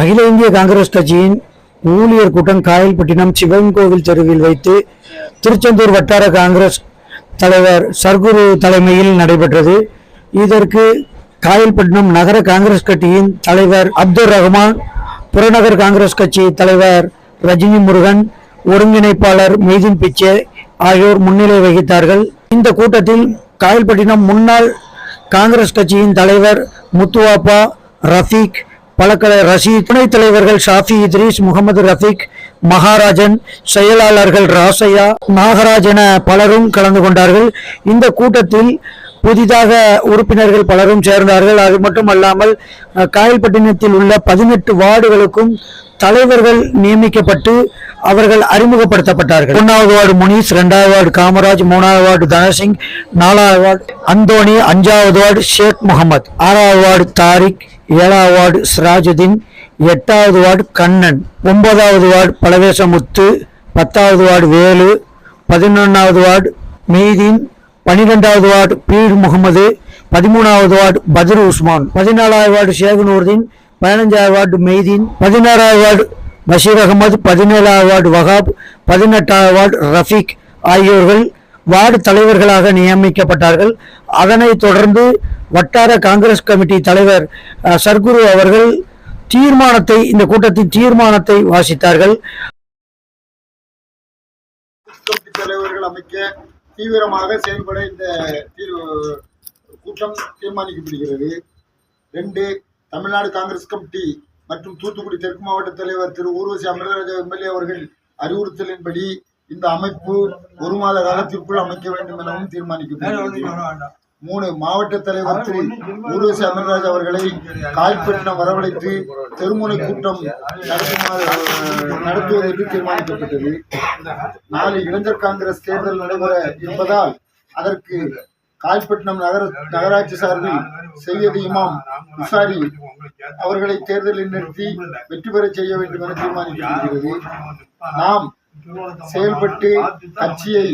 அகில இந்திய காங்கிரஸ் கட்சியின் ஊழியர் கூட்டம் காயல்பட்டினம் சிவன் கோவில் தெருவில் வைத்து திருச்செந்தூர் வட்டார காங்கிரஸ் தலைவர் சர்க்குரு தலைமையில் நடைபெற்றது. இதற்கு காயல்பட்டினம் நகர காங்கிரஸ் கட்சியின் தலைவர் அப்துல் ரஹ்மான் புறநகர் காங்கிரஸ் கட்சி தலைவர் ரஜினி முருகன் ஒருங்கிணைப்பாளர் மெய்தின் பிச்சே ஆகியோர் முன்னிலை வகித்தார்கள். இந்த கூட்டத்தில் காயல்பட்டினம் முன்னாள் காங்கிரஸ் கட்சியின் தலைவர் முத்துவாப்பா ரஃபீக் பழக்கலை ரஷீத் துணைத் தலைவர்கள் ஷாஃபி இத்ரீஸ் முகமது ரஃபிக் மகாராஜன் செயலாளர்கள் ராசையா நாகராஜ் என பலரும் கலந்து கொண்டார்கள். இந்த கூட்டத்தில் புதிதாக உறுப்பினர்கள் பலரும் சேர்ந்தார்கள். அது மட்டுமல்லாமல் காயல்பட்டினத்தில் உள்ள பதினெட்டு வார்டுகளுக்கும் தலைவர்கள் நியமிக்கப்பட்டு அவர்கள் அறிமுகப்படுத்தப்பட்டார்கள். ஒன்றாவது வார்டு முனீஷ் இரண்டாவது வார்டு காமராஜ் மூணாவது வார்டு தனசிங் நாலாவது வார்டு அந்தோணி அஞ்சாவது வார்டு ஷேக் முகமது. ஆறாவது வார்டு தாரிக் ஏழாவது வார்டு சிராஜுதீன் எட்டாவது வார்டு கண்ணன். ஒன்பதாவது வார்டு பலவேசமுத்து பத்தாவது வார்டு வேலு பதினொன்றாவது வார்டு மெய்தீன் பன்னிரெண்டாவது வார்டு பீர் முகமது பதிமூணாவது வார்டு பத்ரு உஸ்மான் பதினாலாவது வார்டு ஷேக் நூர்தீன் பதினஞ்சாவது வார்டு மெய்தீன் பதினாறாவது வார்டு பஷீர் அகமது பதினேழாவது வார்டு வகாப் பதினெட்டாவது வார்டு ரஃபீக் ஆகியோர்கள் வார்டு தலைவர்களாக நியமிக்கப்பட்டார்கள். அதனைத் தொடர்ந்து வட்டார காங்கிரஸ் கமிட்டி தலைவர் சர்க்குரு அவர்கள் தீர்மானத்தை இந்த கூட்டத்தின் தீர்மானத்தை வாசித்தார்கள். கமிட்டி தலைவர்கள் அமைக்க தீவிரமாக செயல்பட இந்த கூட்டம் தீர்மானிக்கப்படுகிறது. ரெண்டு தமிழ்நாடு காங்கிரஸ் கமிட்டி மற்றும் தூத்துக்குடி தெற்கு மாவட்ட தலைவர் திரு ஊர்வசி அமிர்தராஜா எம்எல்ஏ அவர்கள் அறிவுறுத்தலின்படி இந்த அமைப்பு ஒரு மாத காலத்திற்குள் அமைக்க வேண்டும் எனவும் தீர்மானிக்கப்படுகிறது மூணு மாவட்ட தலைவர் திரு ஊர்வசி அமிர்தராஜ் அவர்களை காய்ப்பட்டினம் வரவழைத்து தெருமுனை கூட்டம் நடத்துமாறு நடத்துவது என்று தீர்மானிக்கப்பட்டது. நாளை இளைஞர் காங்கிரஸ் தேர்தல் நடைபெற இருப்பதால் அதற்கு காய்ப்பட்டினம் நகர நகராட்சி சார்பில் செய்யது இமாம் விசாரி அவர்களை தேர்தலில் நிறுத்தி வெற்றி பெற செய்ய வேண்டும் என தீர்மானிக்கப்படுகிறது நாம் செயல்பட்டு கட்சியை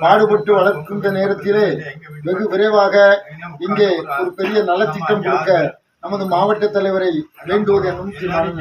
பாடுபட்டு வளர்க்கின்ற நேரத்திலே வெகு விரைவாக இங்கே ஒரு பெரிய நலத்திட்டம் கொடுக்க நமது மாவட்ட தலைவரை வேண்டுவது என்னும் தீர்மானம்